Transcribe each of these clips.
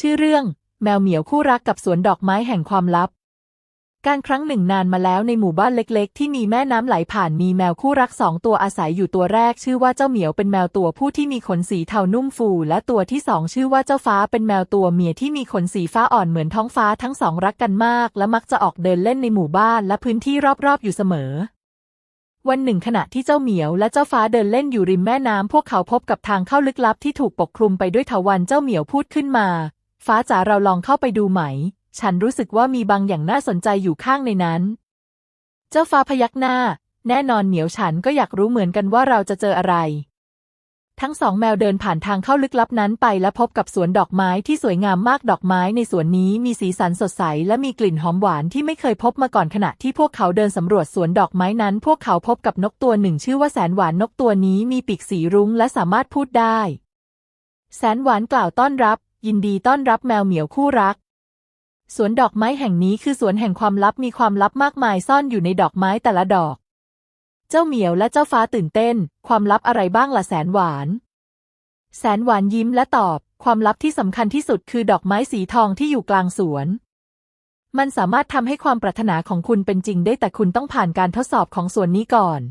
ชื่อเรื่อง แมวเหมียวคู่รักกับสวนดอกไม้แห่งความลับ การครั้งหนึ่งนานมาแล้วในหมู่บ้านเล็ก ๆ ที่มีแม่น้ำไหลผ่านมีแมวคู่รักสองตัวอาศัยอยู่ตัวแรก ชื่อว่าเจ้าเหมียวเป็นแมวตัวผู้ที่มีขนสีเทานุ่มฟู และตัวที่สองชื่อว่าเจ้าฟ้าเป็นแมวตัวเมียที่มีขนสีฟ้าอ่อนเหมือนท้องฟ้าทั้งสองรักกันมาก และมักจะออกเดินเล่นในหมู่บ้านและพื้นที่รอบๆ อยู่เสมอวันหนึ่งขณะที่เจ้าเหมียวและเจ้าฟ้าเดินเล่นอยู่ริมแม่น้ำพวกเขาพบกับทางเข้าลึกลับที่ถูกปกคลุมไปด้วยเถาวัลย์เจ้าเหมียวพูดขึ้นมา ฟ้าจ๋าเราลองเข้าไปดูไหม ฉันรู้สึกว่ามีบางอย่างน่าสนใจอยู่ข้างในนั้น เจ้าฟ้าพยักหน้า แน่นอนเหมียวฉันก็อยากรู้เหมือนกันว่าเราจะเจออะไร ทั้งสองแมวเดินผ่านทางเข้าลึกลับนั้นไปและพบกับสวนดอกไม้ที่สวยงามมากดอกไม้ในสวนนี้มีสีสันสดใสและมีกลิ่นหอมหวานที่ไม่เคยพบมาก่อนขณะที่พวกเขาเดินสำรวจสวนดอกไม้นั้น พวกเขาพบกับนกตัวหนึ่งชื่อว่าแสนหวานนกตัวนี้มีปีกสีรุ้งและสามารถพูดได้ แสนหวานกล่าวต้อนรับ ยินดีต้อนรับแมวเหมียวคู่รัก สวนดอกไม้แห่งนี้คือสวนแห่งความลับมีความลับมากมายซ่อนอยู่ในดอกไม้แต่ละดอก เจ้าเหมียวและเจ้าฟ้าตื่นเต้น ความลับอะไรบ้างล่ะแสนหวาน แสนหวานยิ้มและตอบ ความลับที่สำคัญที่สุดคือดอกไม้สีทองที่อยู่กลางสวน มันสามารถทำให้ความปรารถนาของคุณเป็นจริงได้แต่คุณต้องผ่านการทดสอบของสวนนี้ก่อน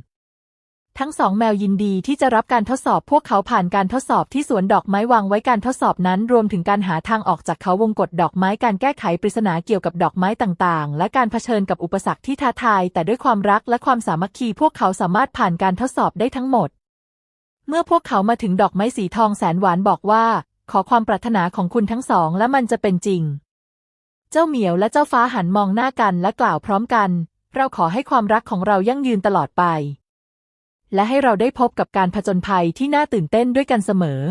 ทั้งสองแมวยินดีที่จะรับการทดสอบพวกเขาผ่านการทดสอบที่สวนดอกไม้วางไว้การทดสอบนั้น รวมถึงการหาทางออกจากเขาวงกฏดอกไม้การแก้ไขปริศนาเกี่ยวกับดอกไม้ต่างๆ และการเผชิญกับอุปสรรคที่ท้าทาย แต่ด้วยความรักและความสามัคคีพวกเขาสามารถผ่านการทดสอบได้ทั้งหมด เมื่อพวกเขามาถึงดอกไม้สีทองแสนหวานบอกว่า ขอความปรารถนาของคุณทั้งสองและมันจะเป็นจริง เจ้าเหมียวและเจ้าฟ้าหันมองหน้ากันและกล่าวพร้อมกัน เราขอให้ความรักของเรายั่งยืนตลอดไป และให้เราได้พบกับการผจญภัยที่น่าตื่นเต้นด้วยกันเสมอ